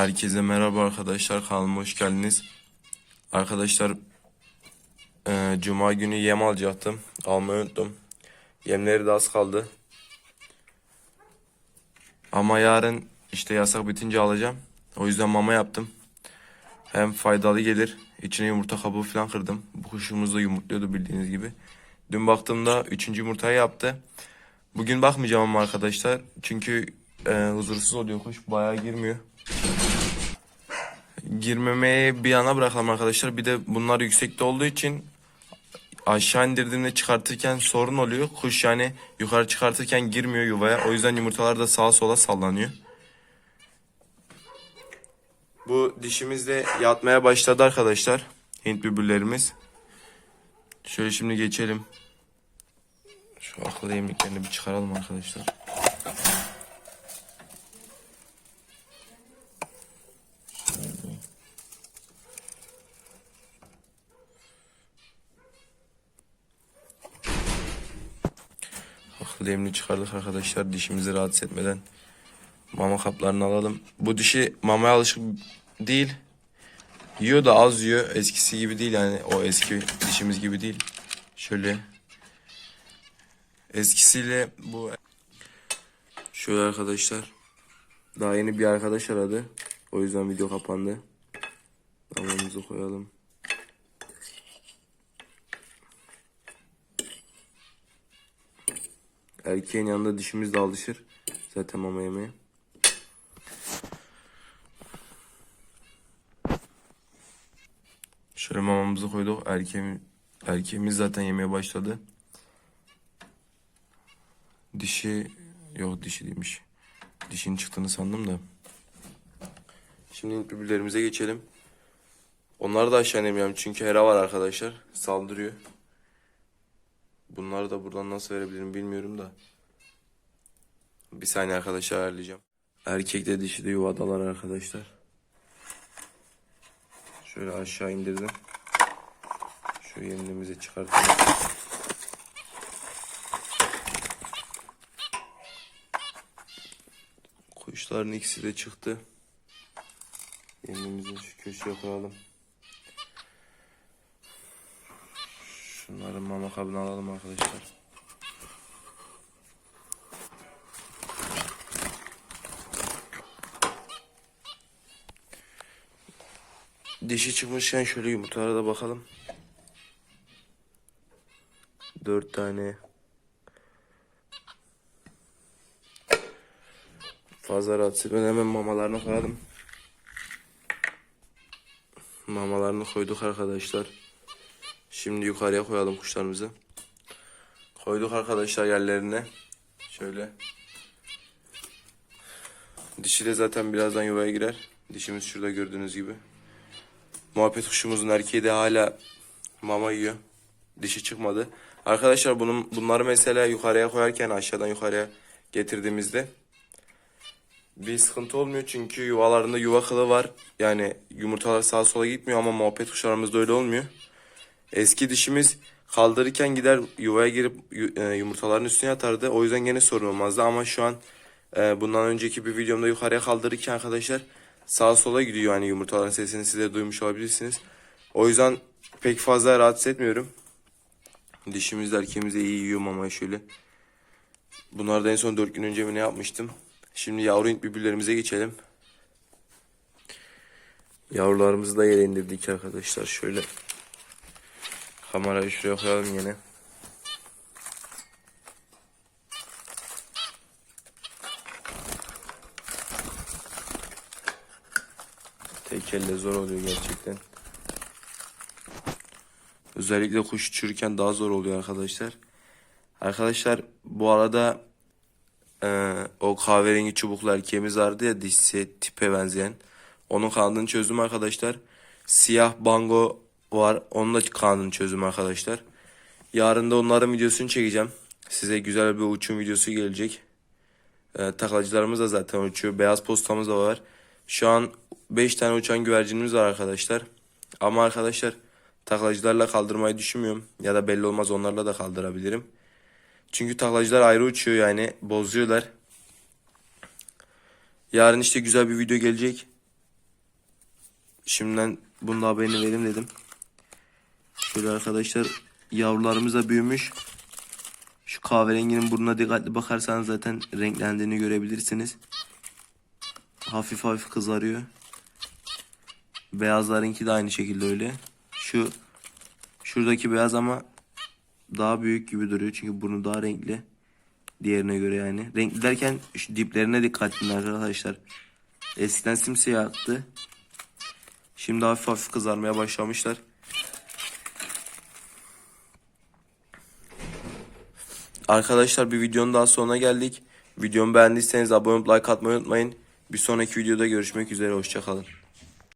Herkese merhaba arkadaşlar kanalıma hoş geldiniz. Arkadaşlar eee, Cuma günü yem alacaktım. Almayı unuttum. Yemleri de az kaldı. Ama yarın işte yasak bitince alacağım. O yüzden mama yaptım. Hem faydalı gelir. İçine yumurta kabuğu falan kırdım. Bu kuşumuz da yumurtluyordu bildiğiniz gibi. Dün baktığımda üçüncü yumurtayı yaptı. Bugün bakmayacağım ama arkadaşlar. Çünkü eee, huzursuz oluyor kuş. Bayağı girmiyor girmemeyi bir yana bırakalım arkadaşlar. Bir de bunlar yüksekte olduğu için aşağı indirdiğimde çıkartırken sorun oluyor. Kuş yani yukarı çıkartırken girmiyor yuvaya. O yüzden yumurtalar da sağa sola sallanıyor. Bu dişimiz de yatmaya başladı arkadaşlar. Hint bülbüllerimiz. Şöyle şimdi geçelim. Şu akıllı yemliklerini bir çıkaralım arkadaşlar. Yemini çıkardık arkadaşlar dişimizi rahatsız etmeden. Mama kaplarını alalım. Bu dişi mamaya alışık değil. Yiyor da az yiyor. Eskisi gibi değil yani o eski dişimiz gibi değil. Şöyle. Eskisiyle bu Şöyle arkadaşlar. Daha yeni bir arkadaş aradı. O yüzden video kapandı. Damlamızı koyalım. Erkeğin yanında dişimiz de alışır. Zaten mama yemeye. Şöyle mamamızı koyduk. Erkeğim, erkeğimiz zaten yemeye başladı. Dişi yok dişi değilmiş. Dişinin çıktığını sandım da. Şimdi biberlerimize geçelim. Onları da aşağı inemiyorum çünkü hera var arkadaşlar. Saldırıyor. Bunları da buradan nasıl verebilirim bilmiyorum da. Bir saniye arkadaşlar ayarlayacağım. Erkek de dişi de yuvadalar arkadaşlar. Şöyle aşağı indirdim. Şu yemimizi çıkartalım. Kuşların ikisi de çıktı. Yemimizi şu köşeye koyalım. Şunların mama kabını alalım arkadaşlar. Dişi çıkmışken şöyle yumurtalara da bakalım. Dört tane. Fazla rahatsız etmeden hemen mamalarını koyalım. Mamalarını koyduk arkadaşlar. Şimdi yukarıya koyalım kuşlarımızı. Koyduk arkadaşlar yerlerine. Şöyle. Dişi de zaten birazdan yuvaya girer. Dişimiz şurada gördüğünüz gibi. Muhabbet kuşumuzun erkeği de hala mama yiyor. Dişi çıkmadı. Arkadaşlar bunun bunları mesela yukarıya koyarken aşağıdan yukarıya getirdiğimizde bir sıkıntı olmuyor çünkü yuvalarında yuva kılı var. Yani yumurtalar sağa sola gitmiyor ama muhabbet kuşlarımızda öyle olmuyor. Eski dişimiz kaldırırken gider yuvaya girip e, yumurtaların üstüne yatardı. O yüzden gene sorun olmazdı ama şu an e, bundan önceki bir videomda yukarıya kaldırırken arkadaşlar sağa sola gidiyor yani yumurtaların sesini size duymuş olabilirsiniz. O yüzden pek fazla rahatsız etmiyorum. Dişimiz de erkeğimiz de iyi yiyor mamayı şöyle. Bunları da en son 4 gün önce mi ne yapmıştım. Şimdi yavru Hint bülbüllerimize geçelim. Yavrularımızı da yere indirdik arkadaşlar şöyle. Kamerayı şuraya koyalım yine. Tek elle zor oluyor gerçekten. Özellikle kuş uçururken daha zor oluyor arkadaşlar. Arkadaşlar bu arada eee, o kahverengi çubuklu erkeğimiz vardı ya dişsi tipe benzeyen. Onun kanadını çözdüm arkadaşlar. Siyah bango var. Onun da kanadını çözdüm arkadaşlar. Yarın da onların videosunu çekeceğim. Size güzel bir uçum videosu gelecek. Ee, taklacılarımız da zaten uçuyor. Beyaz postamız da var. Şu an 5 tane uçan güvercinimiz var arkadaşlar. Ama arkadaşlar taklacılarla kaldırmayı düşünmüyorum. Ya da belli olmaz onlarla da kaldırabilirim. Çünkü taklacılar ayrı uçuyor yani bozuyorlar. Yarın işte güzel bir video gelecek. Şimdiden bunun haberini vereyim dedim. Şöyle arkadaşlar yavrularımız da büyümüş. Şu kahverenginin burnuna dikkatli bakarsanız zaten renklendiğini görebilirsiniz. Hafif hafif kızarıyor. Beyazlarınki de aynı şekilde öyle. Şu şuradaki beyaz ama daha büyük gibi duruyor çünkü burnu daha renkli. Diğerine göre yani. Renkli derken şu diplerine dikkat edin arkadaşlar. Eskiden simsiyahtı. Şimdi hafif hafif kızarmaya başlamışlar. Arkadaşlar bir videonun daha sonuna geldik. Videomu beğendiyseniz abone olup like atmayı unutmayın. Bir sonraki videoda görüşmek üzere. Hoşçakalın.